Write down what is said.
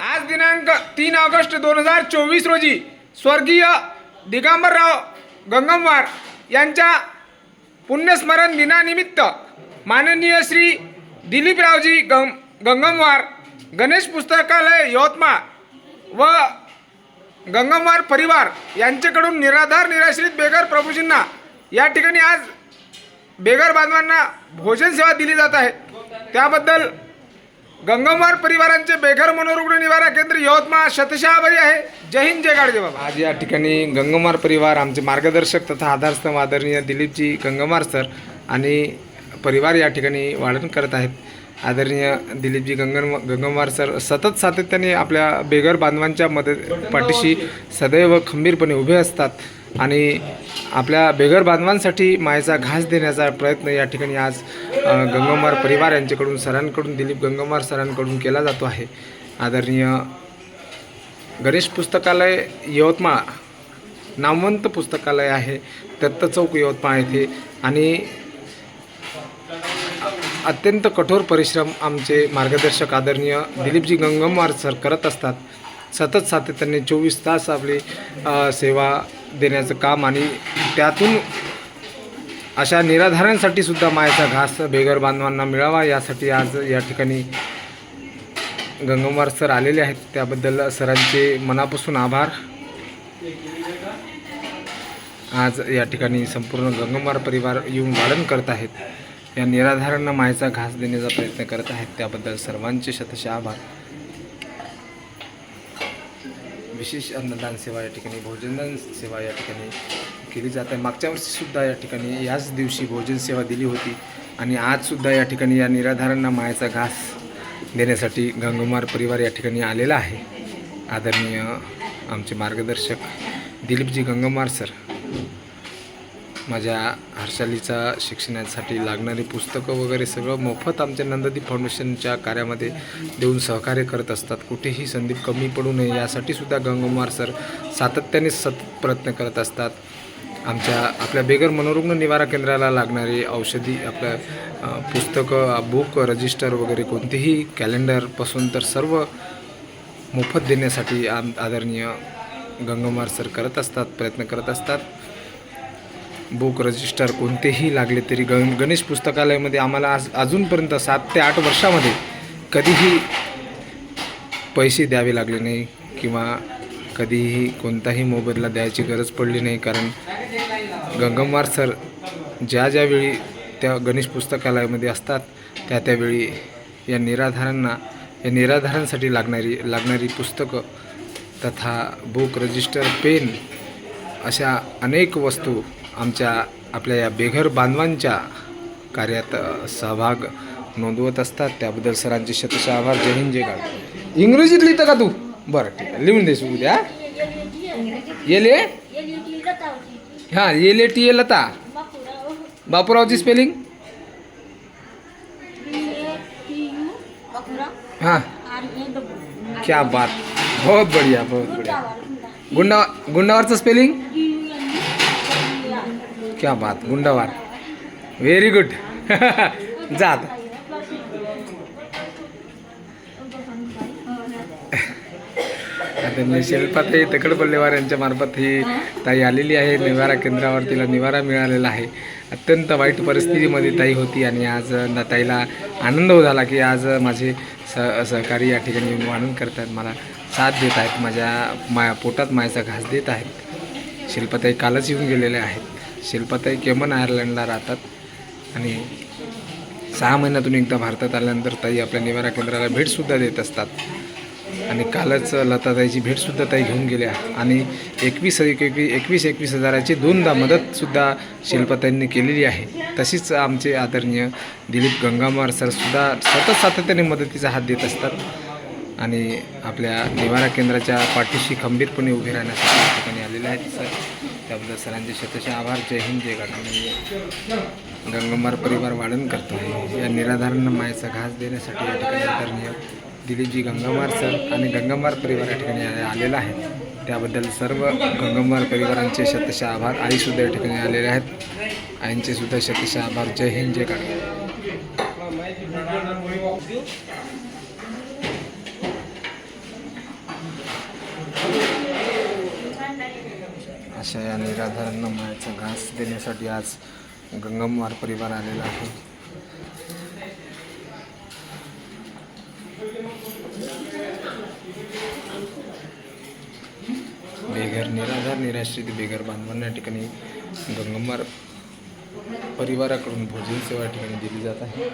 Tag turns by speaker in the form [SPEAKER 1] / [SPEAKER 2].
[SPEAKER 1] आज दिनांक तीन ऑगस्ट दोन हजार चोवीस रोजी स्वर्गीय दिगंबरराव गंगमवार यांच्या पुण्यस्मरण दिनानिमित्त माननीय श्री दिलीपरावजी गंग गंगमवार गणेश पुस्तकालय यवतमाळ व गंगमवार परिवार यांच्याकडून निराधार निराश्रित बेघर प्रभूजींना या ठिकाणी आज बेघर बांधवांना भोजन सेवा दिली जात आहे. त्याबद्दल गंगमवार परिवारांचे बेघर मनोरुग्ण निवारा केंद्र यवतमाळ शतशहाभाई आहे. जय हिंद जय गाडगे बाबा. आज या ठिकाणी गंगमार परिवार आमचे मार्गदर्शक तथा आधारस्तंभ आदरणीय दिलीपजी गंगमार सर आणि परिवार या ठिकाणी वाढण करत आहेत. आदरणीय दिलीपजी गंगन गंगमार सर सतत सातत्याने आपल्या बेघर बांधवांच्या मदत पाठीशी सदैव खंबीरपणे उभे असतात. आणि आपल्या बेघर बांधवांसाठी मायेचा घास देण्याचा प्रयत्न या ठिकाणी आज गंगमार परिवार यांच्याकडून सरांकडून दिलीप गंगमार सरांकडून केला जातो आहे. आदरणीय गणेश पुस्तकालय यवतमाळ नामवंत पुस्तकालय आहे दत्त चौक यवतमाळ येथे. आणि अत्यंत कठोर परिश्रम आमचे मार्गदर्शक आदरणीय दिलीपजी गंगमवार सर करत असतात. सतत सातत्याने चोवीस तास आपली सेवा देण्याचं काम आणि त्यातून अशा निराधारांसाठी सुद्धा मायाचा घास बेघर बांधवांना मिळावा यासाठी आज या ठिकाणी गंगमवार सर आलेले आहेत. त्याबद्दल सरांचे मनापासून आभार. आज या ठिकाणी संपूर्ण गंगमवार परिवार येऊन वाढण करत आहेत. या निराधारांना मायेचा घास देण्याचा प्रयत्न करत आहेत. त्याबद्दल सर्वांचे शतशः आभार. विशेष अन्नदान सेवा या ठिकाणी भोजनदान सेवा या ठिकाणी केली जात आहे. मागच्या वर्षीसुद्धा या ठिकाणी याच दिवशी भोजन सेवा दिली होती आणि आजसुद्धा या ठिकाणी या निराधारांना मायाचा घास देण्यासाठी गंगमार परिवार या ठिकाणी आलेला आहे. आदरणीय आमचे मार्गदर्शक दिलीपजी गंगमार सर माझ्या हर्षालीचा शिक्षणासाठी लागणारी पुस्तकं वगैरे सगळं मोफत आमच्या नंददीप फाउंडेशनच्या कार्यामध्ये देऊन सहकार्य करत असतात. कुठेही संधी कमी पडू नये यासाठी सुद्धा सर सातत्याने सतत प्रयत्न करत असतात. आमच्या आपल्या बेगर मनोरुग्ण निवारा केंद्राला लागणारी औषधी आपल्या पुस्तकं बुक रजिस्टर वगैरे कोणतेही कॅलेंडरपासून तर सर्व मोफत देण्यासाठी आम आदरणीय गंगमार सर करत असतात प्रयत्न करत असतात. बुक रजिस्टर कोणतेही लागले तरी ग गणेश पुस्तकालयामध्ये आम्हाला आज अजूनपर्यंत सात ते आठ वर्षामध्ये कधीही पैसे द्यावे लागले नाही किंवा कधीही कोणताही मोबदला द्यायची गरज पडली नाही. कारण गंगमवार सर ज्या ज्यावेळी त्या गणेश पुस्तकालयामध्ये असतात त्या त्यावेळी या निराधारांना या निराधारांसाठी लागणारी लागणारी पुस्तकं तथा बुक रजिस्टर पेन अशा अनेक वस्तू आमच्या आपल्या या बेघर बांधवांच्या कार्यात सहभाग नोंदवत असतात. त्याबद्दल सरांचे शतश आभार. जय हिंद जय गाड. इंग्रजीत लिहितं का तू? बरं ठीक आहे. लिहून देस उद्या येले? हां येले टी ए लता. बापूरावची स्पेलिंग? हां. क्या बात. बहुत बढ़िया बहुत बढ़िया. गुंडा गुंडावरचं स्पेलिंग? क्या बात गुंडावार. व्हेरी गुड जा आता. आता मी शिल्पाताई तकडपल्लेवार यांच्या मार्फत ही ताई आलेली आहे. निवारा केंद्रावर तिला निवारा मिळालेला आहे. अत्यंत वाईट परिस्थितीमध्ये ताई होती आणि आज न- ताईला आनंद झाला की आज माझे स सहकारी या ठिकाणी येऊन करतात. मला साथ देत आहेत. माझ्या माया पोटात मायाचा घास देत आहेत. शिल्पाताई कालच येऊन गेलेले आहेत. शिल्पाताई केमन आयर्लंडला राहतात. आणि सहा महिन्यातून एकदा भारतात आल्यानंतर ताई आपल्या निवारा केंद्राला भेटसुद्धा देत असतात. आणि कालच लताताईची भेटसुद्धा ताई घेऊन गेल्या. आणि एकवीस एक एकवीस एकवीस हजाराची दोनदा मदतसुद्धा शिल्पताईंनी केलेली आहे. तशीच आमचे आदरणीय दिलीप गंगामार सरसुद्धा सतत सातत्याने मदतीचा हात देत असतात. आणि आपल्या निवारा केंद्राच्या पाठीशी खंबीरपणे उभे राहण्यासाठी ठिकाणी आलेले आहेत सर त्याबद्दल सरांचे शतशः आभार. जय हिंद जय मी गंगमार परिवार वाढण करतो आहे. या निराधारांना मायेचा घास देण्यासाठी या ठिकाणी आदरणीय दिलीपजी गंगामार सर आणि गंगामार परिवार या ठिकाणी आलेला आहे. त्याबद्दल सर्व गंगमार परिवारांचे शतशः आभार. आईसुद्धा या ठिकाणी आलेले आहेत. आईंचे सुद्धा शतशः आभार. जय हिंद जय काळ अशा या निराधारांना मायाचा घास देण्यासाठी आज गंगमवार परिवार आलेला आहे. बेघर निराधार निराश्रित बेघर बांधवांना या ठिकाणी गंगमवार परिवाराकडून भोजन सेवा ठिकाणी दिली जात आहे.